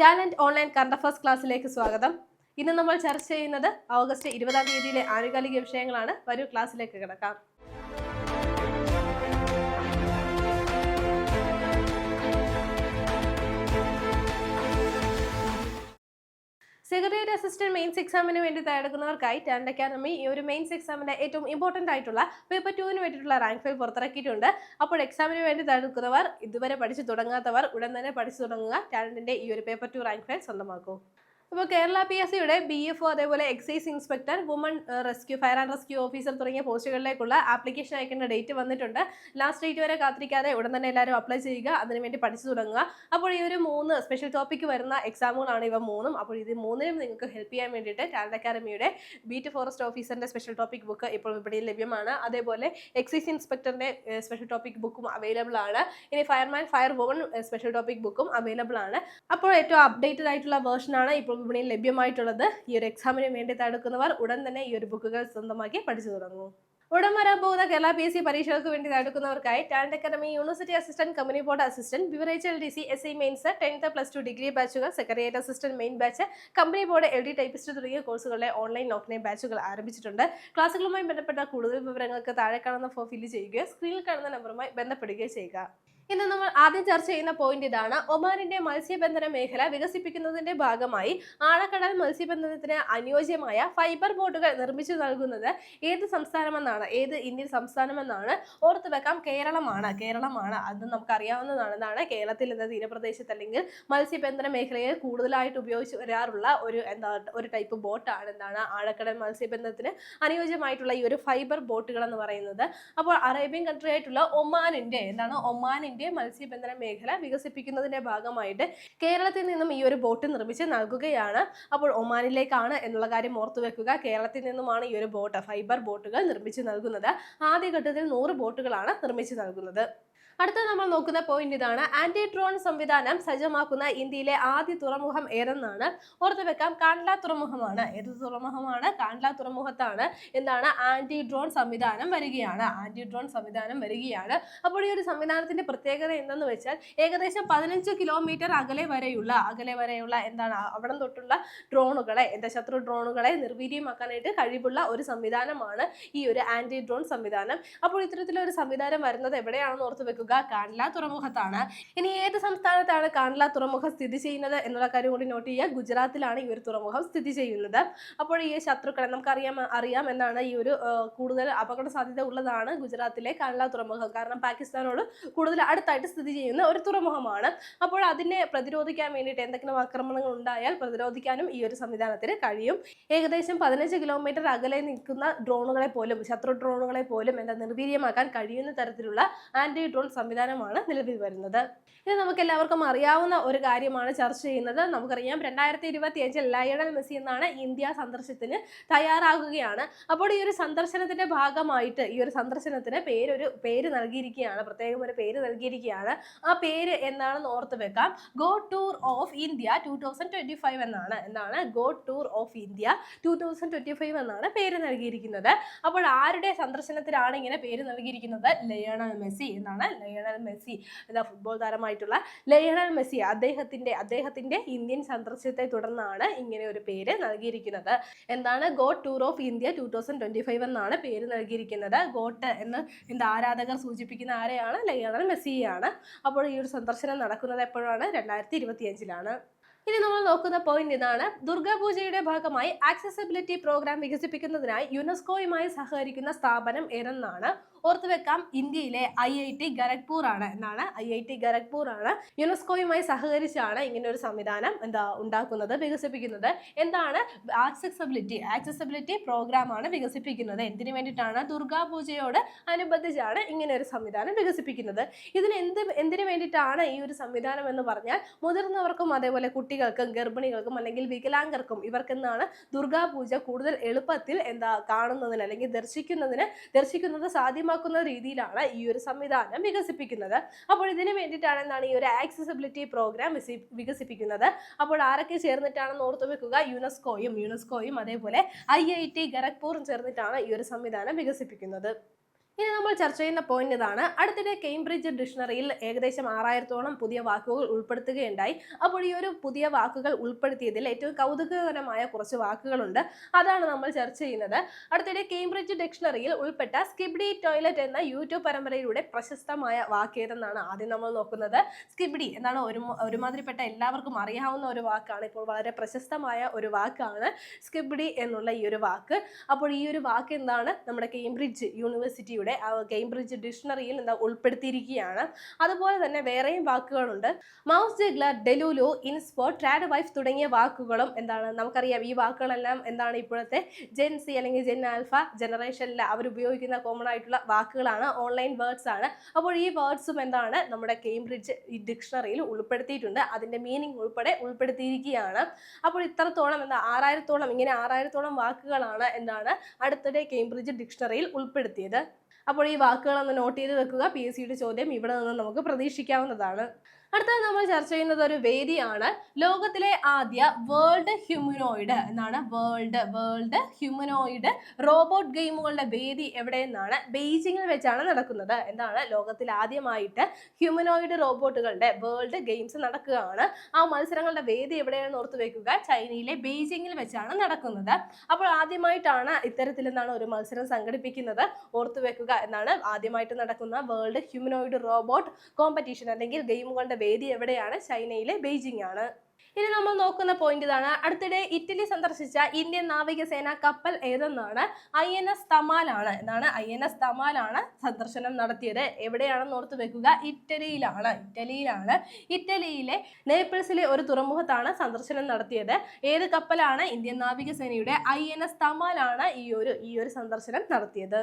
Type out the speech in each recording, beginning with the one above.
Talent online current affairs ക്ലാസ്സിലേക്ക് സ്വാഗതം. ഇന്ന് നമ്മൾ ചർച്ച ചെയ്യുന്നത് ഓഗസ്റ്റ് ഇരുപതാം തീയതിയിലെ ആനുകാലിക വിഷയങ്ങളാണ്. വരൂ ക്ലാസ്സിലേക്ക് കിടക്കാം. സെക്രട്ടേറിയറ്റ് അസിസ്റ്റന്റ് മെയിൻസ് എക്സാമിന് വേണ്ടി തയ്യാറെടുക്കുന്നവർക്കായി ടാലന്റ് അക്കാദമി ഈ ഒരു മെയിൻസ് എക്സാമിന്റെ ഏറ്റവും ഇമ്പോർട്ടന്റ് ആയിട്ടുള്ള പേപ്പർ ടുവിന് വേണ്ടിയിട്ടുള്ള റാങ്ക് ഫയൽ പുറത്തിറക്കിയിട്ടുണ്ട്. അപ്പോൾ എക്സാമിന് വേണ്ടി തയ്യാറെടുക്കുന്നവർ ഇതുവരെ പഠിച്ചു തുടങ്ങാത്തവർ ഉടൻ തന്നെ പഠിച്ചു തുടങ്ങുക. ടാലന്റിന്റെ ഈ ഒരു പേപ്പർ ടു റാങ്ക് ഫയൽ സ്വന്തമാക്കൂ. അപ്പോൾ കേരള പി എസ് സിയുടെ ബി എഫ് ഒ അതേപോലെ excise inspector woman rescue fire and rescue officer തുടങ്ങിയ പോസ്റ്റുകളിലേക്കുള്ള ആപ്ലിക്കേഷൻ അയക്കേണ്ട ഡേറ്റ് വന്നിട്ടുണ്ട്. ലാസ്റ്റ് ഡേറ്റ് വരെ കാത്തിരിക്കാതെ ഉടൻ തന്നെ എല്ലാവരും അപ്ലൈ ചെയ്യുക അതിനുവേണ്ടി പഠിച്ചു തുടങ്ങുക. അപ്പോൾ ഈ ഒരു മൂന്ന് സ്പെഷ്യൽ ടോപ്പിക്ക് വരുന്ന എക്സാമുകളാണ് ഇവ മൂന്നും. അപ്പോൾ ഇത് മൂന്നിനും നിങ്ങൾക്ക് ഹെൽപ്പ് ചെയ്യാൻ വേണ്ടിയിട്ട് ടാലന്റ് അക്കാദമിയുടെ ബീറ്റ് ഫോറസ്റ്റ് ഓഫീസറിന്റെ സ്പെഷ്യൽ ടോപ്പിക് ബുക്ക് ഇപ്പോൾ വിപണിയിൽ ലഭ്യമാണ്. അതേപോലെ എക്സൈസ് ഇൻസ്പെക്ടറിന്റെ സ്പെഷ്യൽ ടോപ്പിക് ബുക്കും അവൈലബിൾ ആണ്. ഇനി fireman fire woman special topic ബുക്കും അവൈലബിൾ ആണ്. അപ്പോൾ ഏറ്റവും അപ്ഡേറ്റഡ് ആയിട്ടുള്ള വേർഷനാണ് ഇപ്പോൾ വിപണിയിൽ ലഭ്യമായിട്ടുള്ളത് ഈ ഒരു എക്സാമിന് വേണ്ടി തടുക്കുന്നവർ ഉടൻ തന്നെ ഈ ഒരു ബുക്കുകൾ സ്വന്തമാക്കി പഠിച്ചു തുടങ്ങും. ഉടൻ വരാൻ പോകുന്ന കേരള പി എസ് സി പരീക്ഷകൾക്ക് വേണ്ടി തടുക്കുന്നവർക്കായി talent academy university assistant company board assistant beverage L D C S I mains tenth plus two degree ബാച്ചുകൾ secretariat assistant main batch company board L D typist തുടങ്ങിയ കോഴ്സുകളുടെ ഓൺലൈൻ ഓഫ്ലൈൻ ബാച്ചുകൾ ആരംഭിച്ചിട്ടുണ്ട്. ക്ലാസ്സുകളുമായി ബന്ധപ്പെട്ട കൂടുതൽ വിവരങ്ങൾക്ക് താഴെ കാണുന്ന ഫോം ഫില്ല് ചെയ്യുകയോ സ്ക്രീനിൽ കാണുന്ന നമ്പറുമായി ബന്ധപ്പെടുകയോ ചെയ്യുക. ഇന്ന് നമ്മൾ ആദ്യം ചർച്ച ചെയ്യുന്ന പോയിന്റ് ഇതാണ്. ഒമാനിന്റെ മത്സ്യബന്ധന മേഖല വികസിപ്പിക്കുന്നതിന്റെ ഭാഗമായി ആഴക്കടൽ മത്സ്യബന്ധനത്തിന് അനുയോജ്യമായ ഫൈബർ ബോട്ടുകൾ നിർമ്മിച്ചു നൽകുന്നത് ഏത് സംസ്ഥാനമെന്നാണ് ഏത് ഇന്ത്യൻ സംസ്ഥാനമെന്നാണ് ഓർത്തു വെക്കാം. കേരളമാണ് കേരളമാണ്. അത് നമുക്ക് അറിയാവുന്നതാണ് എന്താണ് കേരളത്തിൽ എന്ന തീരപ്രദേശത്ത് അല്ലെങ്കിൽ മത്സ്യബന്ധന മേഖലയിൽ കൂടുതലായിട്ട് ഉപയോഗിച്ച് വരാറുള്ള ഒരു എന്താ ഒരു ടൈപ്പ് ബോട്ടാണ് എന്താണ്? ആഴക്കടൽ മത്സ്യബന്ധനത്തിന് അനുയോജ്യമായിട്ടുള്ള ഈ ഒരു ഫൈബർ ബോട്ടുകൾ എന്ന് പറയുന്നത്. അപ്പോൾ അറേബ്യൻ കൺട്രി ആയിട്ടുള്ള ഒമാനിന്റെ എന്താണ്? ഒമാനിന്റെ മത്സ്യബന്ധന മേഖല വികസിപ്പിക്കുന്നതിന്റെ ഭാഗമായിട്ട് കേരളത്തിൽ നിന്നും ഈ ഒരു ബോട്ട് നിർമ്മിച്ച് നൽകുകയാണ്. അപ്പോൾ ഒമാനിലേക്കാണ് എന്നുള്ള കാര്യം ഓർത്തു വെക്കുക. കേരളത്തിൽ നിന്നുമാണ് ഈ ഒരു ബോട്ട് ഫൈബർ ബോട്ടുകൾ നിർമ്മിച്ച് നൽകുന്നത്. ആദ്യഘട്ടത്തിൽ നൂറ് ബോട്ടുകളാണ് നിർമ്മിച്ച് നൽകുന്നത്. അടുത്ത നമ്മൾ നോക്കുന്ന പോയിന്റ് ഇതാണ്. ആന്റി ഡ്രോൺ സംവിധാനം സജ്ജമാക്കുന്ന ഇന്ത്യയിലെ ആദ്യ തുറമുഖം ഏതെന്നാണ്? ഓർത്തു വെക്കാം. കാൺല തുറമുഖമാണ്. ഏത് തുറമുഖമാണ്? കാൺല തുറമുഖത്താണ്. എന്താണ്? ആന്റി ഡ്രോൺ സംവിധാനം വരികയാണ്. ആന്റി ഡ്രോൺ സംവിധാനം വരികയാണ്. അപ്പോൾ ഈ ഒരു സംവിധാനത്തിന്റെ പ്രത്യേകത എന്തെന്ന് വെച്ചാൽ ഏകദേശം പതിനഞ്ച് കിലോമീറ്റർ അകലെ വരെയുള്ള അകലെ വരെയുള്ള എന്താണ്? അവിടെ തൊട്ടുള്ള ഡ്രോണുകളെ എന്താ ശത്രു ഡ്രോണുകളെ നിർവീര്യമാക്കാനായിട്ട് കഴിവുള്ള ഒരു സംവിധാനമാണ് ഈ ഒരു ആന്റി ഡ്രോൺ സംവിധാനം. അപ്പോൾ ഇത്തരത്തിലൊരു സംവിധാനം വരുന്നത് എവിടെയാണെന്ന് ഓർത്ത് വെക്കുക. കാണ്ട്ല തുറമുഖത്താണ്. ഇനി ഏത് സംസ്ഥാനത്താണ് കാൺല തുറമുഖം സ്ഥിതി ചെയ്യുന്നത് എന്നുള്ള കാര്യം കൂടി നോട്ട് ചെയ്യുക. ഗുജറാത്തിലാണ് ഈ ഒരു തുറമുഖം സ്ഥിതി ചെയ്യുന്നത്. അപ്പോൾ ഈ ശത്രുക്കളെ നമുക്കറിയാം അറിയാം എന്നാണ് ഈ ഒരു കൂടുതൽ അപകട സാധ്യത ഉള്ളതാണ് ഗുജറാത്തിലെ കാൺല തുറമുഖം. കാരണം പാകിസ്ഥാനോട് കൂടുതൽ അടുത്തായിട്ട് സ്ഥിതി ചെയ്യുന്ന ഒരു തുറമുഖമാണ്. അപ്പോൾ അതിനെ പ്രതിരോധിക്കാൻ വേണ്ടിയിട്ട് എന്തെങ്കിലും ആക്രമണങ്ങൾ ഉണ്ടായാൽ പ്രതിരോധിക്കാനും ഈ ഒരു സംവിധാനത്തിന് കഴിയും. ഏകദേശം പതിനഞ്ച് കിലോമീറ്റർ അകലെ നിൽക്കുന്ന ഡ്രോണുകളെ പോലും ശത്രു ഡ്രോണുകളെ പോലും എന്താ നിർവീര്യമാക്കാൻ കഴിയുന്ന തരത്തിലുള്ള ആന്റി ഡ്രോൺ സംവിധാനമാണ് നിലവിൽ വരുന്നത്. ഇത് നമുക്ക് എല്ലാവർക്കും അറിയാവുന്ന ഒരു കാര്യമാണ് ചർച്ച ചെയ്യുന്നത്. നമുക്കറിയാം രണ്ടായിരത്തി ഇരുപത്തി അഞ്ചിൽ ലയണൽ മെസ്സി എന്നാണ് ഇന്ത്യ സന്ദർശനത്തിന് തയ്യാറാകുകയാണ്. അപ്പോൾ ഈ ഒരു സന്ദർശനത്തിന്റെ ഭാഗമായിട്ട് ഈ ഒരു സന്ദർശനത്തിന് പേരൊരു പേര് നൽകിയിരിക്കുകയാണ്. പ്രത്യേകം ഒരു പേര് നൽകിയിരിക്കുകയാണ്. ആ പേര് എന്താണെന്ന് ഓർത്ത് വെക്കാം. Go tour of India two thousand twenty five എന്നാണ് എന്താണ് go tour of India two thousand twenty five എന്നാണ് പേര് നൽകിയിരിക്കുന്നത്. അപ്പോൾ ആരുടെ സന്ദർശനത്തിലാണ് ഇങ്ങനെ പേര് നൽകിയിരിക്കുന്നത്? ലയണൽ മെസ്സി എന്നാണ് ലയണൽ മെസ്സി എന്താ ഫുട്ബോൾ താരമായിട്ടുള്ള ലയണൽ മെസ്സി അദ്ദേഹത്തിന്റെ അദ്ദേഹത്തിന്റെ ഇന്ത്യൻ സന്ദർശനത്തെ തുടർന്നാണ് ഇങ്ങനെ ഒരു പേര് നൽകിയിരിക്കുന്നത്. എന്താണ്? Goat tour of India two thousand twenty five എന്നാണ് പേര് നൽകിയിരിക്കുന്നത്. ഗോട്ട് എന്ന് എന്താ ആരാധകർ സൂചിപ്പിക്കുന്ന ആരെയാണ്? ലയണൽ മെസ്സിയാണ് അപ്പോൾ ഈ ഒരു സന്ദർശനം നടക്കുന്നത് എപ്പോഴാണ്? രണ്ടായിരത്തി ഇരുപത്തി അഞ്ചിലാണ് ഇനി നമ്മൾ നോക്കുന്ന പോയിന്റ് ഇതാണ്. ദുർഗാപൂജയുടെ ഭാഗമായി ആക്സസിബിലിറ്റി പ്രോഗ്രാം വികസിപ്പിക്കുന്നതിനായി യുനെസ്കോയുമായി സഹകരിക്കുന്ന സ്ഥാപനം ഏതെന്നാണ്? ഓർത്തു വെക്കാം. ഇന്ത്യയിലെ ഐ ഐ ടി ഖരഗ്പൂർ ആണ് എന്നാണ് ഐ ഐ ടി ഖരഗ്പൂർ ആണ്. യുനെസ്കോയുമായി സഹകരിച്ചാണ് ഇങ്ങനെ ഒരു സംവിധാനം എന്താ ഉണ്ടാക്കുന്നത് വികസിപ്പിക്കുന്നത്. എന്താണ്? ആക്സസിബിലിറ്റി ആക്സസിബിലിറ്റി പ്രോഗ്രാം ആണ് വികസിപ്പിക്കുന്നത്. എന്തിനു വേണ്ടിയിട്ടാണ്? ദുർഗാ പൂജയോട് അനുബന്ധിച്ചാണ് ഇങ്ങനെ ഒരു സംവിധാനം വികസിപ്പിക്കുന്നത്. ഇതിന് എന്ത് എന്തിനു വേണ്ടിയിട്ടാണ് ഈ ഒരു സംവിധാനം എന്ന് പറഞ്ഞാൽ മുതിർന്നവർക്കും അതേപോലെ കുട്ടികൾക്കും ഗർഭിണികൾക്കും അല്ലെങ്കിൽ വികലാംഗർക്കും ഇവർക്കെന്നാണ് ദുർഗാപൂജ കൂടുതൽ എളുപ്പത്തിൽ എന്താ കാണുന്നതിന് അല്ലെങ്കിൽ ദർശിക്കുന്നതിന് ദർശിക്കുന്നത് സാധ്യമാക്കുന്ന രീതിയിലാണ് ഈ ഒരു സംവിധാനം വികസിപ്പിക്കുന്നത്. അപ്പോൾ ഇതിന് വേണ്ടിയിട്ടാണ് എന്താണ് ഈ ഒരു ആക്സസിബിലിറ്റി പ്രോഗ്രാം വികസിപ്പിക്കുന്നത്. അപ്പോൾ ആരൊക്കെ ചേർന്നിട്ടാണെന്ന് ഓർത്തു വെക്കുക. യുനെസ്കോയും യുനെസ്കോയും അതേപോലെ ഐ ഐ ടി ഖരഗ്പൂറും ചേർന്നിട്ടാണ് ഈ ഒരു സംവിധാനം വികസിപ്പിക്കുന്നത്. ഇനി നമ്മൾ ചർച്ച ചെയ്യുന്ന പോയിന്റ് ഇതാണ്. അടുത്തിടെ കേംബ്രിഡ്ജ് ഡിക്ഷണറിയിൽ ഏകദേശം ആറായിരത്തോളം പുതിയ വാക്കുകൾ ഉൾപ്പെടുത്തുകയുണ്ടായി. അപ്പോൾ ഈ ഒരു പുതിയ വാക്കുകൾ ഉൾപ്പെടുത്തിയതിൽ ഏറ്റവും കൗതുകകരമായ കുറച്ച് വാക്കുകളുണ്ട്. അതാണ് നമ്മൾ ചർച്ച ചെയ്യുന്നത്. അടുത്തിടെ കേംബ്രിഡ്ജ് ഡിക്ഷണറിയിൽ ഉൾപ്പെട്ട സ്കിബ്ഡി ടോയ്ലറ്റ് എന്ന യൂട്യൂബ് പരമ്പരയിലൂടെ പ്രശസ്തമായ വാക്ക് ഏതെന്നാണ് ആദ്യം നമ്മൾ നോക്കുന്നത്? സ്കിബ്ഡി എന്നാണ് ഒരു ഒരുമാതിരിപ്പെട്ട എല്ലാവർക്കും അറിയാവുന്ന ഒരു വാക്കാണ്. ഇപ്പോൾ വളരെ പ്രശസ്തമായ ഒരു വാക്കാണ് സ്കിബ്ഡി എന്നുള്ള ഈ ഒരു വാക്ക്. അപ്പോൾ ഈ ഒരു വാക്ക് എന്താണ്? നമ്മുടെ കേംബ്രിഡ്ജ് യൂണിവേഴ്സിറ്റിയുടെ കേംബ്രിഡ്ജ് ഡിക്ഷണറിയിൽ എന്താ ഉൾപ്പെടുത്തിയിരിക്കുകയാണ്. അതുപോലെ തന്നെ വേറെയും വാക്കുകളുണ്ട്. Mouse juggler delulu inspo trad wife തുടങ്ങിയ വാക്കുകളും എന്താണ്? നമുക്കറിയാം ഈ വാക്കുകളെല്ലാം എന്താണ് ഇപ്പോഴത്തെ ജെൻസി അല്ലെങ്കിൽ ജെൻ ആൽഫ ജനറേഷനിൽ അവർ ഉപയോഗിക്കുന്ന കോമൺ ആയിട്ടുള്ള വാക്കുകളാണ്. ഓൺലൈൻ വേർഡ്സ് ആണ്. അപ്പോൾ ഈ വേർഡ്സും എന്താണ്? നമ്മുടെ കേംബ്രിഡ്ജ് ഡിക്ഷണറിയിൽ ഉൾപ്പെടുത്തിയിട്ടുണ്ട്. അതിന്റെ മീനിങ് ഉൾപ്പെടെ ഉൾപ്പെടുത്തിയിരിക്കുകയാണ്. അപ്പോൾ ഇത്രത്തോളം എന്താ? ആറായിരത്തോളം ഇങ്ങനെ ആറായിരത്തോളം വാക്കുകളാണ് എന്താണ് അടുത്തിടെ കേംബ്രിഡ്ജ് ഡിക്ഷണറിയിൽ ഉൾപ്പെടുത്തിയത്. അപ്പോൾ ഈ വാക്കുകളൊന്ന് നോട്ട് ചെയ്ത് വെക്കുക. പി എസ് സിയുടെ ചോദ്യം ഇവിടെ നിന്ന് നമുക്ക് പ്രതീക്ഷിക്കാവുന്നതാണ്. അടുത്തത് നമ്മൾ ചർച്ച ചെയ്യുന്നത് ഒരു വേദിയാണ്. ലോകത്തിലെ ആദ്യ വേൾഡ് ഹ്യൂമനോയിഡ് എന്നാണ് വേൾഡ് വേൾഡ് ഹ്യൂമനോയിഡ് റോബോട്ട് ഗെയിമുകളുടെ വേദി എവിടെയെന്നാണ് ബെയ്ജിങ്ങിൽ വെച്ചാണ് നടക്കുന്നത്. എന്താണ്? ലോകത്തിൽ ആദ്യമായിട്ട് ഹ്യൂമനോയിഡ് റോബോട്ടുകളുടെ വേൾഡ് ഗെയിംസ് നടക്കുകയാണ്. ആ മത്സരങ്ങളുടെ വേദി എവിടെയാണെന്ന് ഓർത്ത് വെക്കുക. ചൈനയിലെ ബെയ്ജിങ്ങിൽ വെച്ചാണ് നടക്കുന്നത്. അപ്പോൾ ആദ്യമായിട്ടാണ് ഇത്തരത്തിൽ നിന്നാണ് ഒരു മത്സരം സംഘടിപ്പിക്കുന്നത്? ഓർത്തു വെക്കുക. എന്നാണ് ആദ്യമായിട്ട് നടക്കുന്ന വേൾഡ് ഹ്യൂമനോയിഡ് റോബോട്ട് കോമ്പറ്റീഷൻ അല്ലെങ്കിൽ ഗെയിമുകളുടെ വേദി എവിടെയാണ്? ചൈനയിലെ ബെയ്ജിംഗ് ആണ് ഇനി നമ്മൾ നോക്കുന്ന പോയിന്റ് ഇതാണ്. അടുത്തിടെ ഇറ്റലി സന്ദർശിച്ച ഇന്ത്യൻ നാവികസേന കപ്പൽ ഏതെന്നാണ്? ഐ എൻ എസ് തമാലാണ്. എന്നാണ് ഐ എൻ എസ് തമാലാണ് സന്ദർശനം നടത്തിയത്. എവിടെയാണെന്ന് ഓർത്ത് വെക്കുക. ഇറ്റലിയിലാണ്. ഇറ്റലിയിലാണ്. ഇറ്റലിയിലെ നേപ്പിൾസിലെ ഒരു തുറമുഖത്താണ് സന്ദർശനം നടത്തിയത്. ഏത് കപ്പലാണ് ഇന്ത്യൻ നാവികസേനയുടെ ഐ എൻ എസ് തമാലാണ് ഈ ഒരു ഈ ഒരു സന്ദർശനം നടത്തിയത്?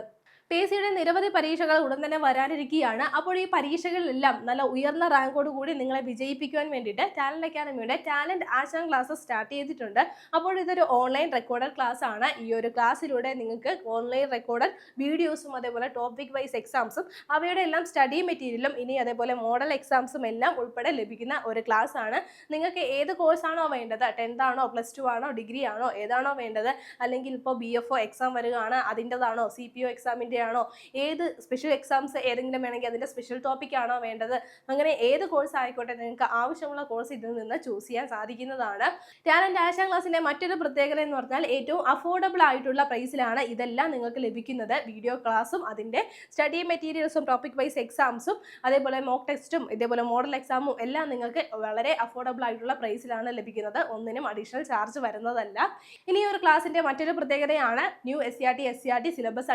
പി എസ് സിയുടെ നിരവധി പരീക്ഷകൾ ഉടൻ തന്നെ വരാനിരിക്കുകയാണ്. അപ്പോൾ ഈ പരീക്ഷകളിലെല്ലാം നല്ല ഉയർന്ന റാങ്കോട് കൂടി നിങ്ങളെ വിജയിപ്പിക്കുവാൻ വേണ്ടിയിട്ട് ടാലന്റ് അക്കാദമിയുടെ ടാലന്റ് ആശാൻ ക്ലാസ് സ്റ്റാർട്ട് ചെയ്തിട്ടുണ്ട്. അപ്പോൾ ഇതൊരു ഓൺലൈൻ റെക്കോർഡഡ് ക്ലാസ് ആണ്. ഈ ഒരു ക്ലാസ്സിലൂടെ നിങ്ങൾക്ക് ഓൺലൈൻ റെക്കോർഡഡ് വീഡിയോസും അതേപോലെ ടോപ്പിക് വൈസ് എക്സാംസും അവയുടെ എല്ലാം സ്റ്റഡി മെറ്റീരിയലും ഇനി അതേപോലെ മോഡൽ എക്സാംസും എല്ലാം ഉൾപ്പെടെ ലഭിക്കുന്ന ഒരു ക്ലാസ് ആണ്. നിങ്ങൾക്ക് ഏത് കോഴ്സാണോ വേണ്ടത്? ടെൻത്ത് ആണോ പ്ലസ് ടു ആണോ ഡിഗ്രി ആണോ ഏതാണോ വേണ്ടത്? അല്ലെങ്കിൽ ഇപ്പോൾ ബി എഫ് ഒ എക്സാം വരികയാണ് അതിന്റെതാണോ സി പി ഒ എക്സാമിന്റെ ആണോ ഏത് സ്പെഷ്യൽ എക്സാംസ് ഏതെങ്കിലും വേണമെങ്കിൽ അതിന്റെ സ്പെഷ്യൽ ടോപ്പിക് ആണോ വേണ്ടത്? അങ്ങനെ ഏത് കോഴ്സ് ആയിക്കോട്ടെ നിങ്ങൾക്ക് ആവശ്യമുള്ള കോഴ്സ് ഇതിൽ നിന്ന് ചൂസ് ചെയ്യാൻ സാധിക്കുന്നതാണ്. ടാലന്റ് ആശാ ക്ലാസ്സിന്റെ മറ്റൊരു പ്രത്യേകത എന്ന് പറഞ്ഞാൽ ഏറ്റവും അഫോർഡബിൾ ആയിട്ടുള്ള പ്രൈസിലാണ് ഇതെല്ലാം നിങ്ങൾക്ക് ലഭിക്കുന്നത്. വീഡിയോ ക്ലാസ്സും അതിന്റെ സ്റ്റഡി മെറ്റീരിയൽസും ടോപ്പിക് വൈസ് എക്സാംസും അതേപോലെ മോക്ക് ടെസ്റ്റും ഇതേപോലെ മോഡൽ എക്സാമും എല്ലാം നിങ്ങൾക്ക് വളരെ അഫോർഡബിൾ ആയിട്ടുള്ള പ്രൈസിലാണ് ലഭിക്കുന്നത്. ഒന്നിനും അഡീഷണൽ ചാർജ് വരുന്നതല്ല. ഇനി ഒരു ക്ലാസ്സിന്റെ മറ്റൊരു പ്രത്യേകതയാണ് new S C R T S C R T syllabus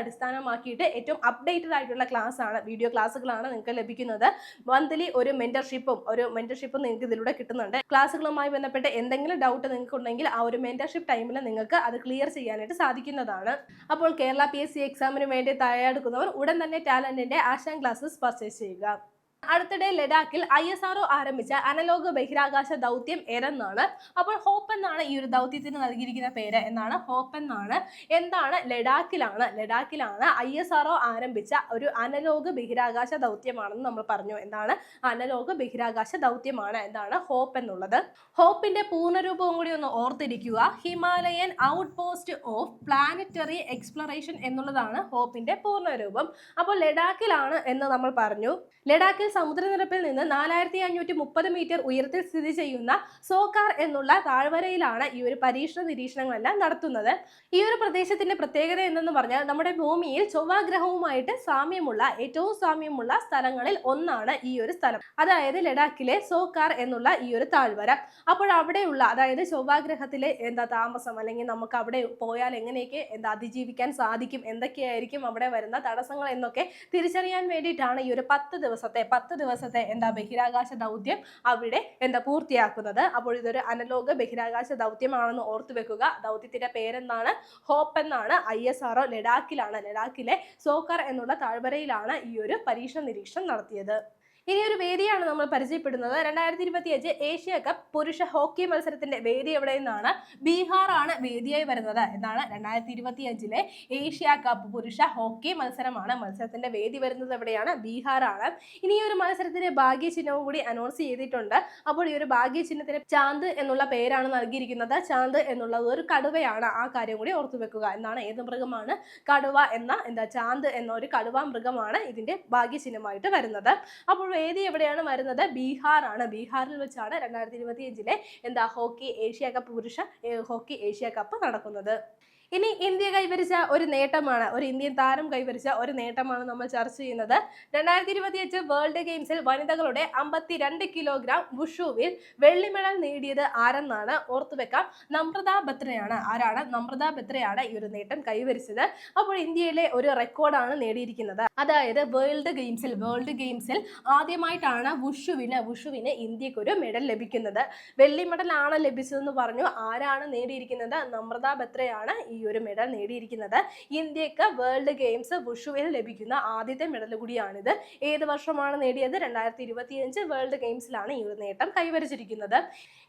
അടിസ്ഥാനമാക്കിയിട്ട് ഏറ്റവും അപ്ഡേറ്റഡ് ആയിട്ടുള്ള ക്ലാസ് ആണ് വീഡിയോ ക്ലാസ്സുകളാണ് നിങ്ങൾക്ക് ലഭിക്കുന്നത്. മന്ത്ലി ഒരു മെന്റർഷിപ്പും ഒരു മെന്റർഷിപ്പും നിങ്ങൾക്ക് ഇതിലൂടെ കിട്ടുന്നുണ്ട്. ക്ലാസ്സുകളുമായി ബന്ധപ്പെട്ട് എന്തെങ്കിലും ഡൗട്ട് നിങ്ങൾക്ക് ഉണ്ടെങ്കിൽ ആ ഒരു മെന്റർഷിപ്പ് ടൈമിൽ നിങ്ങൾക്ക് അത് ക്ലിയർ ചെയ്യാനായിട്ട് സാധിക്കുന്നതാണ്. അപ്പോൾ കേരള പി എസ് സി എക്സാമിന് വേണ്ടി തയ്യാറെടുക്കുന്നവർ ഉടൻ തന്നെ ടാലന്റിന്റെ ആശാൻ ക്ലാസ്സസ് പർച്ചേസ് ചെയ്യുക. അടുത്തിടെ ലഡാക്കിൽ ഐ എസ് ആർഒ ആരംഭിച്ച അനലോഗ് ബഹിരാകാശ ദൗത്യം എരെന്നാണ് അപ്പോൾ ഹോപ്പ് എന്നാണ് ഈ ഒരു ദൗത്യത്തിന് നൽകിയിരിക്കുന്ന പേര് എന്നാണ് ഹോപ്പ് എന്നാണ്. എന്താണ് ലഡാക്കിലാണ്? ലഡാക്കിലാണ് ഐ എസ് ആർഒ ആരംഭിച്ച ഒരു അനലോഗ് ബഹിരാകാശ ദൗത്യമാണെന്ന് നമ്മൾ പറഞ്ഞു. എന്താണ്? അനലോഗ് ബഹിരാകാശ ദൗത്യമാണ് എന്താണ് ഹോപ്പ് എന്നുള്ളത്. ഹോപ്പിന്റെ പൂർണരൂപവും കൂടി ഒന്ന് ഓർത്തിരിക്കുക. Himalayan outpost of planetary exploration എന്നുള്ളതാണ് ഹോപ്പിന്റെ പൂർണരൂപം. അപ്പോൾ ലഡാക്കിലാണ് എന്ന് നമ്മൾ പറഞ്ഞു. ലഡാക്കിൽ സമുദ്രനിരപ്പിൽ നിന്ന് നാലായിരത്തി അഞ്ഞൂറ്റി മുപ്പത് മീറ്റർ ഉയരത്തിൽ സ്ഥിതി ചെയ്യുന്ന സോക്കാർ എന്നുള്ള താഴ്വരയിലാണ് ഈ ഒരു പരീക്ഷണ നിരീക്ഷണങ്ങളെല്ലാം നടത്തുന്നത്. ഈ ഒരു പ്രദേശത്തിന്റെ പ്രത്യേകത എന്തെന്ന് പറഞ്ഞാൽ നമ്മുടെ ഭൂമിയിൽ ചൊവ്വാഗ്രഹവുമായിട്ട് സാമ്യമുള്ള ഏറ്റവും സാമ്യമുള്ള സ്ഥലങ്ങളിൽ ഒന്നാണ് ഈ ഒരു സ്ഥലം. അതായത് ലഡാക്കിലെ സോക്കാർ എന്നുള്ള ഈ ഒരു താഴ്വര. അപ്പോൾ അവിടെയുള്ള അതായത് ചൊവ്വാഗ്രഹത്തിലെ എന്താ താമസം അല്ലെങ്കിൽ നമുക്ക് അവിടെ പോയാൽ എങ്ങനെയൊക്കെ എന്താ അതിജീവിക്കാൻ സാധിക്കും എന്തൊക്കെയായിരിക്കും അവിടെ വരുന്ന തടസ്സങ്ങൾ എന്നൊക്കെ തിരിച്ചറിയാൻ വേണ്ടിയിട്ടാണ് ഈ ഒരു പത്ത് ദിവസത്തെ പത്ത് ദിവസത്തെ എന്താ ബഹിരാകാശ ദൗത്യം അവിടെ എന്താ പൂർത്തിയാക്കുന്നത്. അപ്പോൾ ഇതൊരു അനലോഗ് ബഹിരാകാശ ദൗത്യമാണെന്ന് ഓർത്തു വെക്കുക. ദൗത്യത്തിന്റെ പേരെന്താണ്? ഹോപ്പ് എന്നാണ്. ഐ എസ് ആർഒ ലഡാക്കിലാണ്. ലഡാക്കിലെ സോക്കർ എന്നുള്ള താഴ്വരയിലാണ് ഈ ഒരു പരീക്ഷണ നിരീക്ഷണം നടത്തിയത്. ഇനി ഒരു വേദിയാണ് നമ്മൾ പരിചയപ്പെടുന്നത്. രണ്ടായിരത്തി ഇരുപത്തി അഞ്ച് ഏഷ്യ കപ്പ് പുരുഷ ഹോക്കി മത്സരത്തിന്റെ വേദി എവിടെ നിന്നാണ് ബീഹാർ ആണ് വേദിയായി വരുന്നത്. എന്നാണ് രണ്ടായിരത്തി ഇരുപത്തി അഞ്ചിലെ ഏഷ്യ കപ്പ് പുരുഷ ഹോക്കി മത്സരമാണ്. മത്സരത്തിന്റെ വേദി വരുന്നത് എവിടെയാണ്? ബീഹാർ ആണ് ഇനി ഒരു മത്സരത്തിന്റെ ഭാഗ്യചിഹ്നവും കൂടി അനൗൺസ് ചെയ്തിട്ടുണ്ട്. അപ്പോൾ ഈ ഒരു ഭാഗ്യചിഹ്നത്തിന് ചാന്ത് എന്നുള്ള പേരാണ് നൽകിയിരിക്കുന്നത്. ചാന്ത് എന്നുള്ളത് ഒരു കടുവയാണ്. ആ കാര്യം കൂടി ഓർത്തു വെക്കുക. എന്നാണ് ഏത് മൃഗമാണ്? കടുവ എന്ന എന്താ ചാന്ത് എന്ന ഒരു കടുവ മൃഗമാണ് ഇതിന്റെ ഭാഗ്യചിഹ്നമായിട്ട് വരുന്നത്. അപ്പോൾ വേദി എവിടെയാണ് വരുന്നത്? ബീഹാർ ആണ് ബീഹാറിൽ വെച്ചാണ് രണ്ടായിരത്തി ഇരുപത്തിയഞ്ചിലെ എന്താ ഹോക്കി ഏഷ്യ കപ്പ് പുരുഷ ഹോക്കി ഏഷ്യ കപ്പ് നടക്കുന്നത്. ഇനി ഇന്ത്യ കൈവരിച്ച ഒരു നേട്ടമാണ് ഒരു ഇന്ത്യൻ താരം കൈവരിച്ച ഒരു നേട്ടമാണ് നമ്മൾ ചർച്ച ചെയ്യുന്നത്. രണ്ടായിരത്തി ഇരുപത്തി അഞ്ച് വേൾഡ് ഗെയിംസിൽ വനിതകളുടെ അമ്പത്തിരണ്ട് കിലോഗ്രാം വുഷുവിൽ വെള്ളി മെഡൽ നേടിയത് ആരെന്നാണ് ഓർത്തുവെക്കാം നമ്രത ബത്രയാണ് ആരാണ്? നമ്രത ബത്രയാണ് ഈ ഒരു നേട്ടം കൈവരിച്ചത്. അപ്പോൾ ഇന്ത്യയിലെ ഒരു റെക്കോർഡാണ് നേടിയിരിക്കുന്നത്. അതായത് വേൾഡ് ഗെയിംസിൽ വേൾഡ് ഗെയിംസിൽ ആദ്യമായിട്ടാണ് വുഷുവിന് വുഷുവിന് ഇന്ത്യക്കൊരു മെഡൽ ലഭിക്കുന്നത്. വെള്ളി മെഡൽ ആണ് ലഭിച്ചതെന്ന് പറഞ്ഞു ആരാണ് നേടിയിരിക്കുന്നത്? നമ്രത ബത്രയാണ് ഈ ഒരു മെഡൽ നേടിയിരിക്കുന്നത് ഇന്ത്യയ്ക്ക് വേൾഡ് ഗെയിംസ് വുഷുവിൽ ലഭിക്കുന്ന ആദ്യത്തെ മെഡൽ കൂടിയാണിത്. ഏത് വർഷമാണ് നേടിയത്? രണ്ടായിരത്തി ഇരുപത്തിയഞ്ച് വേൾഡ് ഗെയിംസിലാണ് ഈ ഒരു നേട്ടം കൈവരിച്ചിരിക്കുന്നത്.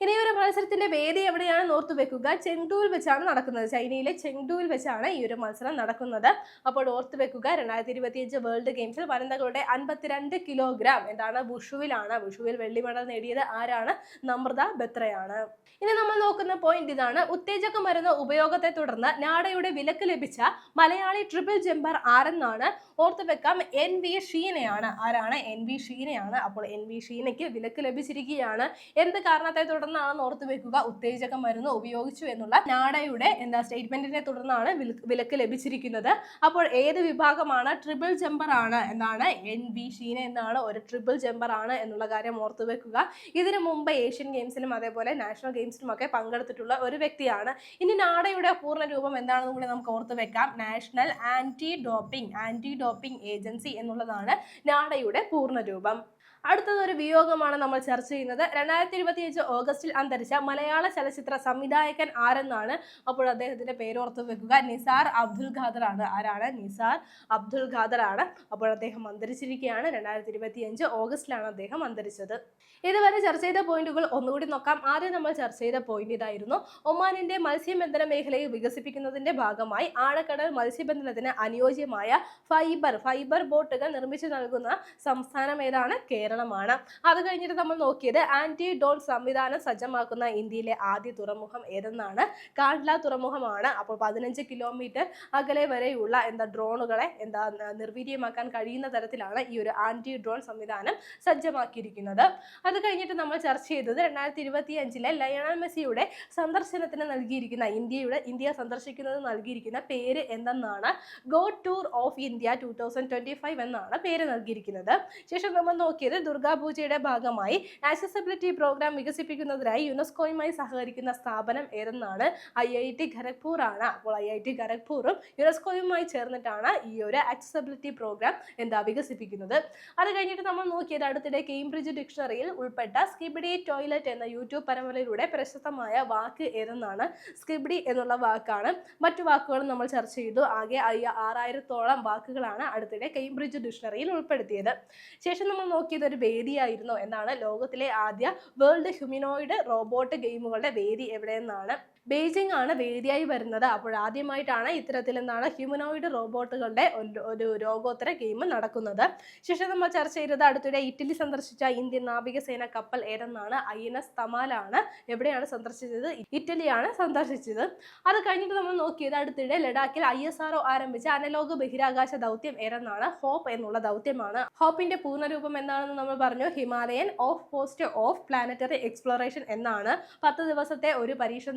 ഇനി ഒരു മത്സരത്തിന്റെ വേദി എവിടെയാണ് ഓർത്തു വെക്കുക? ചെങ്ഡുവിൽ വെച്ചാണ് നടക്കുന്നത്. ചൈനയിലെ ചെങ്ഡുവിൽ വെച്ചാണ് ഈ ഒരു മത്സരം നടക്കുന്നത്. അപ്പോൾ ഓർത്തു വെക്കുക രണ്ടായിരത്തി ഇരുപത്തിയഞ്ച് വേൾഡ് ഗെയിംസിൽ വനിതകളുടെ അൻപത്തിരണ്ട് കിലോഗ്രാം എന്താണ്? വുഷുവിലാണ്. വുഷുവിൽ വെള്ളി മെഡൽ നേടിയത് ആരാണ്? നമ്രത ബത്രയാണ്. ഇനി നമ്മൾ നോക്കുന്ന പോയിന്റ് ഇതാണ്. ഉത്തേജക മരുന്ന് ഉപയോഗത്തെ തുടർന്ന് നാഡയുടെ വിലക്ക് ലഭിച്ച മലയാളി ട്രിപ്പിൾ ജമ്പർ ആരെന്നാണ് ഓർത്തു വെക്കാം. എൻ വി ഷീനയാണ്. ആരാണ്? എൻ വി ഷീനയാണ്. അപ്പോൾ എൻ വി ഷീനയ്ക്ക് വിലക്ക് ലഭിച്ചിരിക്കുകയാണ്. എന്ത് കാരണത്തെ തുടർന്നാണെന്ന് ഓർത്ത് വെക്കുക. ഉത്തേജക മരുന്ന് ഉപയോഗിച്ചു എന്നുള്ള നാടയുടെ എന്താ സ്റ്റേറ്റ്മെന്റിനെ തുടർന്നാണ് വിലക്ക് ലഭിച്ചിരിക്കുന്നത്. അപ്പോൾ ഏത് വിഭാഗമാണ്? ട്രിപ്പിൾ ജമ്പർ ആണ് എന്നാണ് എൻ വി ഷീന എന്നാണ് ഒരു ട്രിപ്പിൾ ജമ്പർ ആണ് എന്നുള്ള കാര്യം ഓർത്ത് വെക്കുക. ഇതിനു മുമ്പ് ഏഷ്യൻ ഗെയിംസിലും അതേപോലെ നാഷണൽ ഗെയിംസിലും ഒക്കെ പങ്കെടുത്തിട്ടുള്ള ഒരു വ്യക്തിയാണ്. ഇനി നാടയുടെ പൂർണ രൂപം എന്താണെന്ന് കൂടി നമുക്ക് ഓർത്ത് വെക്കാം. National anti doping. Anti doping agency എന്നുള്ളതാണ് നാഡയുടെ പൂർണ രൂപം. അടുത്തത് ഒരു വിയോഗമാണ് നമ്മൾ ചർച്ച ചെയ്യുന്നത്. രണ്ടായിരത്തി ഇരുപത്തി അഞ്ച് ഓഗസ്റ്റിൽ അന്തരിച്ച മലയാള ചലച്ചിത്ര സംവിധായകൻ ആരെന്നാണ്? അപ്പോൾ അദ്ദേഹത്തിന്റെ പേരോർത്ത് വെക്കുക. നിസാർ അബ്ദുൽ ഖാദർ ആണ്. ആരാണ്? നിസാർ അബ്ദുൽ ഖാദർ ആണ്. അപ്പോൾ അദ്ദേഹം അന്തരിച്ചിരിക്കുകയാണ്. രണ്ടായിരത്തി ഇരുപത്തി അഞ്ച് ഓഗസ്റ്റിലാണ് അദ്ദേഹം അന്തരിച്ചത്. ഇതുവരെ ചർച്ച ചെയ്ത പോയിന്റുകൾ ഒന്നുകൂടി നോക്കാം. ആദ്യം നമ്മൾ ചർച്ച ചെയ്ത പോയിന്റ് ഇതായിരുന്നു. ഒമാനിന്റെ മത്സ്യബന്ധന മേഖലയെ വികസിപ്പിക്കുന്നതിന്റെ ഭാഗമായി ആഴക്കടൽ മത്സ്യബന്ധനത്തിന് അനുയോജ്യമായ ഫൈബർ ഫൈബർ ബോട്ടുകൾ നിർമ്മിച്ചു നൽകുന്ന സംസ്ഥാനം ഏതാണ്? കേരളമാണ്. അത് കഴിഞ്ഞിട്ട് നമ്മൾ നോക്കിയത് ആന്റി ഡോൺ സംവിധാനം സജ്ജമാക്കുന്ന ഇന്ത്യയിലെ ആദ്യ തുറമുഖം ഏതെന്നാണ്. കാണ്ട്ല തുറമുഖമാണ്. അപ്പോൾ പതിനഞ്ച് കിലോമീറ്റർ അകലെ വരെയുള്ള എന്താ ഡ്രോണുകളെ എന്താ നിർവീര്യമാക്കാൻ കഴിയുന്ന തരത്തിലാണ് ഈ ഒരു ആന്റി ഡ്രോൺ സംവിധാനം സജ്ജമാക്കിയിരിക്കുന്നത്. അത് കഴിഞ്ഞിട്ട് നമ്മൾ ചർച്ച ചെയ്തത് രണ്ടായിരത്തി ഇരുപത്തി അഞ്ചിലെ ലയണൽ മെസ്സിയുടെ സന്ദർശനത്തിന് നൽകിയിരിക്കുന്ന ഇന്ത്യയുടെ ഇന്ത്യ സന്ദർശിക്കുന്നത് നൽകിയിരിക്കുന്ന പേര് എന്തെന്നാണ്? Go tour of India two thousand twenty five എന്നാണ് പേര് നൽകിയിരിക്കുന്നത്. ശേഷം നമ്മൾ നോക്കിയത് ദുർഗാപൂജയുടെ ഭാഗമായി ആക്സസബിലിറ്റി പ്രോഗ്രാം വികസിപ്പിക്കുന്നതിനായി യുനെസ്കോയുമായി സഹകരിക്കുന്ന സ്ഥാപനം ഏതെന്നാണ്? ഐ ഐ ടി ഖരഗ്പൂർ ആണ് അപ്പോൾ ഐ ഐ ടി ഖരഗ്പൂറും യുനെസ്കോയുമായി ചേർന്നിട്ടാണ് ഈ ഒരു ആക്സസബിലിറ്റി പ്രോഗ്രാം എന്താ വികസിപ്പിക്കുന്നത്. അത് കഴിഞ്ഞിട്ട് നമ്മൾ നോക്കിയത് അടുത്തിടെ കേംബ്രിഡ്ജ് ഡിക്ഷണറിയിൽ ഉൾപ്പെട്ട സ്കിബിഡി ടോയ്ലറ്റ് എന്ന യൂട്യൂബ് പരമ്പരയിലൂടെ പ്രശസ്തമായ വാക്ക് ഏതെന്നാണ്? സ്കിബിഡി എന്നുള്ള വാക്കാണ്. മറ്റു വാക്കുകളും നമ്മൾ ചർച്ച ചെയ്തു. ആകെ അയ്യ- ആറായിരത്തോളം വാക്കുകളാണ് അടുത്തിടെ കേംബ്രിഡ്ജ് ഡിക്ഷണറിയിൽ ഉൾപ്പെടുത്തിയത്. ശേഷം നമ്മൾ നോക്കിയത് ഒരു വേദിയായിരുന്നു എന്നാണ് ലോകത്തിലെ ആദ്യ വേൾഡ് ഹ്യൂമിനോയിഡ് റോബോട്ട് ഗെയിമുകളുടെ വേദി എവിടെയെന്നാണ് ബെയ്ജിംഗ് ആണ് വേദിയായി വരുന്നത്. അപ്പോൾ ആദ്യമായിട്ടാണ് ഇത്തരത്തിൽ എന്താണ് ഹ്യൂമനോയിഡ് റോബോട്ടുകളുടെ ഒരു- രോഗോത്തര ഗെയിം നടക്കുന്നത്. ശേഷം നമ്മൾ ചർച്ച ചെയ്തത് അടുത്തിടെ ഇറ്റലി സന്ദർശിച്ച ഇന്ത്യൻ നാവികസേന കപ്പൽ ഏതെന്നാണ്? ഐ എൻ എസ് തമാലാണ് എവിടെയാണ് സന്ദർശിച്ചത്? ഇറ്റലിയാണ് സന്ദർശിച്ചത്. അത് കഴിഞ്ഞിട്ട് നമ്മൾ നോക്കിയത് അടുത്തിടെ ലഡാക്കിൽ ഐ എസ് ആർ ആരംഭിച്ച അനലോക ബഹിരാകാശ ദൗത്യം ഏതെന്നാണ്? ഹോപ്പ് എന്നുള്ള ദൗത്യമാണ്. ഹോപ്പിന്റെ പൂർണരൂപം എന്താണെന്ന് നമ്മൾ പറഞ്ഞു. Himalayan outpost of planetary exploration എന്നാണ്. പത്ത് ദിവസത്തെ ഒരു പരീക്ഷ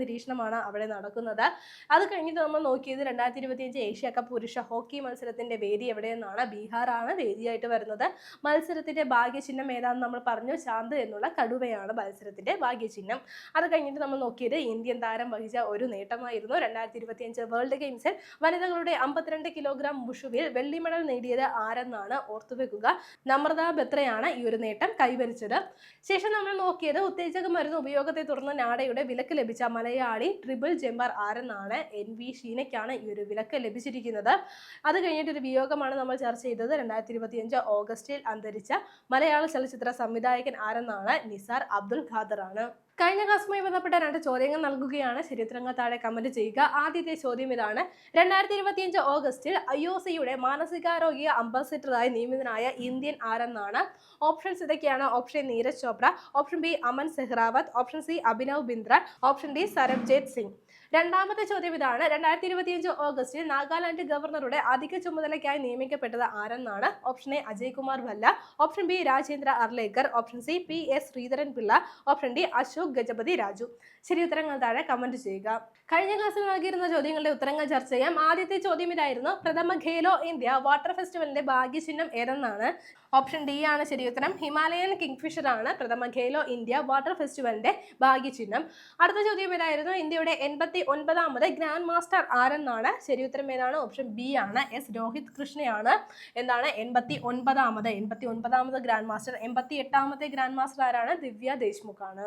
നിരീക്ഷണമാണ് അവിടെ നടക്കുന്നത്. അത് കഴിഞ്ഞിട്ട് നമ്മൾ നോക്കിയത് രണ്ടായിരത്തി ഇരുപത്തിയഞ്ച് ഏഷ്യ കപ്പ് പുരുഷ ഹോക്കി മത്സരത്തിന്റെ വേദി എവിടെയെന്നാണ്? ബീഹാറാണ് വേദിയായിട്ട് വരുന്നത്. മത്സരത്തിന്റെ ഭാഗ്യചിഹ്നം ഏതാണെന്ന് നമ്മൾ പറഞ്ഞു. ശാന്ത് എന്നുള്ള കടുവയാണ് മത്സരത്തിന്റെ ഭാഗ്യചിഹ്നം. അത് കഴിഞ്ഞിട്ട് നമ്മൾ നോക്കിയത് ഇന്ത്യൻ താരം വഹിച്ച ഒരു നേട്ടമായിരുന്നു രണ്ടായിരത്തി ഇരുപത്തിയഞ്ച് വേൾഡ് ഗെയിംസിൽ. വനിതകളുടെ അമ്പത്തിരണ്ട് കിലോഗ്രാം വുഷുവിൽ വെള്ളി മെഡൽ നേടിയത് ആരെന്നാണ് ഓർത്തുവെക്കുക നമ്രത ബത്രയാണ് ഈ ഒരു നേട്ടം കൈവരിച്ചത്. ശേഷം നമ്മൾ നോക്കിയത് ഉത്തേജക മരുന്ന് ഉപയോഗത്തെ തുടർന്ന് നാടയുടെ വിലക്ക് ലഭിച്ച മലയാളി ട്രിപ്പിൾ ജമ്പർ ആരെന്നാണ് എൻ വി ഷീനയ്ക്കാണ് ഈ ഒരു വിലക്ക് ലഭിച്ചിരിക്കുന്നത്. അത് കഴിഞ്ഞിട്ട് ഒരു വിയോഗമാണ് നമ്മൾ ചർച്ച ചെയ്തത്. രണ്ടായിരത്തി ഇരുപത്തിയഞ്ച് ഓഗസ്റ്റിൽ അന്തരിച്ച മലയാള ചലച്ചിത്ര സംവിധായകൻ ആരെന്നാണ് നിസാർ അബ്ദുൽ ഖാദർ ആണ് കഴിഞ്ഞ ക്ലാസ്സുമായി ബന്ധപ്പെട്ട രണ്ട് ചോദ്യങ്ങൾ നൽകുകയാണ്. ചരിത്രങ്ങൾ താഴെ കമന്റ് ചെയ്യുക. ആദ്യത്തെ ചോദ്യം ഇതാണ്. രണ്ടായിരത്തി ഇരുപത്തിയഞ്ച് ഓഗസ്റ്റിൽ ഐ ഒ സിയുടെ മാനസികാരോഗ്യ അംബാസിഡറായി നിയമിതനായ ഇന്ത്യൻ ആരെന്നാണ്? ഓപ്ഷൻസ് ഇതൊക്കെയാണ്. Option Neeraj Chopra. Option B Aman Sehrawat. Option C Abhinav Bindra option D Sarabjot Singh. രണ്ടാമത്തെ ചോദ്യം ഇതാണ്. രണ്ടായിരത്തി ഇരുപത്തിയഞ്ച് ഓഗസ്റ്റിൽ നാഗാലാൻഡ് ഗവർണറുടെ അധിക ചുമതലയ്ക്കായി നിയമിക്കപ്പെട്ടത് ആരെന്നാണ്? Option A Ajay Kumar Bhalla option B Rajendra Arlekar. Option C P S Sreedharan Pillai option D Ashok Gajapati Raju. ശരി ഉത്തരങ്ങൾ താഴെ കമന്റ് ചെയ്യുക. കഴിഞ്ഞ ക്ലാസ്സിൽ നൽകിയിരുന്ന ചോദ്യങ്ങളുടെ ഉത്തരങ്ങൾ ചർച്ച ചെയ്യാം. ആദ്യത്തെ ചോദ്യം ഇതായിരുന്നു. പ്രഥമ ഖേലോ ഇന്ത്യ വാട്ടർ ഫെസ്റ്റിവലിന്റെ ഭാഗ്യചിഹ്നം ഏതെന്നാണ്? ഓപ്ഷൻ ഡി ആണ് ശരി ഉത്തരം. ഹിമാലയൻ കിങ്ഫിഷർ ആണ് പ്രഥമ ഖേലോ ഇന്ത്യ വാട്ടർ ഫെസ്റ്റിവലിന്റെ ഭാഗ്യചിഹ്നം. അടുത്ത ചോദ്യം ഇതായിരുന്നു. ഇന്ത്യയുടെ എൺപത്തി ഒൻപതാമത് ഗ്രാൻഡ് മാസ്റ്റർ ആരെന്നാണ്? ശരി ഉത്തരം ഏതാണ്? ഓപ്ഷൻ ബി ആണ് എസ് രോഹിത് കൃഷ്ണയാണ്. എന്താണ്? എൺപത്തി ഒൻപതാമത് എൺപത്തി ഒൻപതാമത് ഗ്രാൻഡ് മാസ്റ്റർ. എൺപത്തി എട്ടാമത്തെ ഗ്രാൻഡ് മാസ്റ്റർ ആരാണ്? ദിവ്യ ദേശ്മുഖ് ആണ്